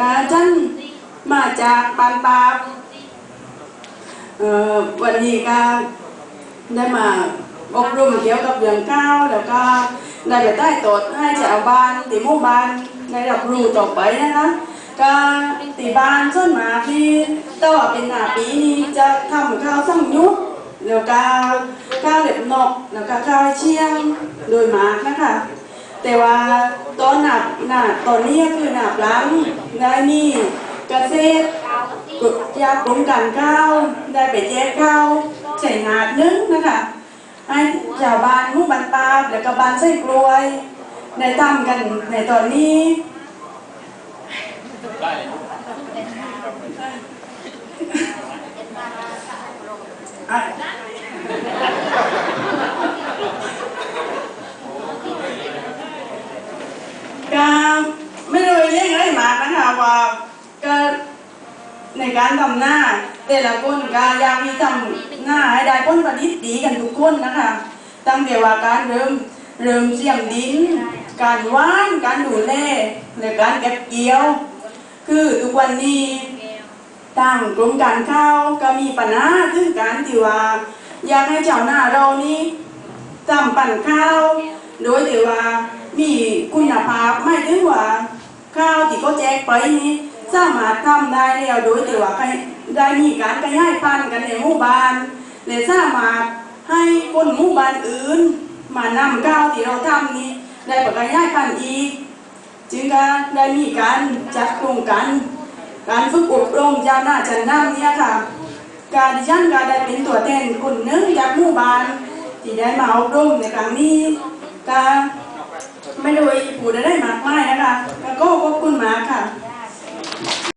กาจันมาจากปานตาเอ่อวันนี้ก็ได้มาอบรมเกี่ยวกับเรื่องข้าวแล้วก็ได้ไปใต้ตดให้ชาวบ้านตีหมู่บ้านได้รับรู้ต่อไปนะคะก็ตีบ้านส่วนมากที่ต่ว่าเป็นหน้าปีนี้จะทำข้าวสั่งยุกแล้วก็ข้าวเหล็บนกแล้วก็ข้าวเชียงโดยมากนะคะ แต่ว่าตอนหนับหนาตอนนี้ก็คือหนับหล้างได้มีเกษตรยากรมการข้าวได้ไปแจกข้าวใส่นาดนึงนะคะให้ชาวบ้านมู่บ้านตาบแล้วก็บ้านไส้กล้วยได้ทำกันในตอนนี้อะ ก็ไม่ได้เลี้ยงอะไรมากนะคะ ว่าก็ในการทำหน้า แต่ละคนก็อยากมีทำหน้าให้ได้ผลผลิตดีกันทุกคนนะคะ ตั้งแต่ว่าการเริ่มเริ่มเสี่ยมดิน การว่านการดูแลและการเก็บเกี่ยว คือทุกวันนี้ทางกรมการข้าวก็มีปัญหาถึงการที่ว่าอยากให้ชาวนาเรานี้ทำปั่นข้าว โดยที่ว่ามีคุณภาพไม่ถึงว่า ข้าวที่เขาแจกไปนี้สามารถทำได้แล้วโดยที่ว่าได้มีการกระจายพันธุ์กันในหมู่บ้านและสามารถให้คนหมู่บ้านอื่น มานำข้าวที่เราทำนี้ได้ประกระจายพันธุ์อีก จึงก็ได้มีการจัดโครงการการฝึกอบรมเจ้าหน้าจันน้ำเนี่ยค่ะ การดิฉันก็ได้เป็นตัวแทนคนหนึงจากหมู่บ้านที่ได้มาอบรมในครั้งนี้ก็ไม่ได้พูดอะไรมากมายนะคะก็ ขอบคุณมากค่ะ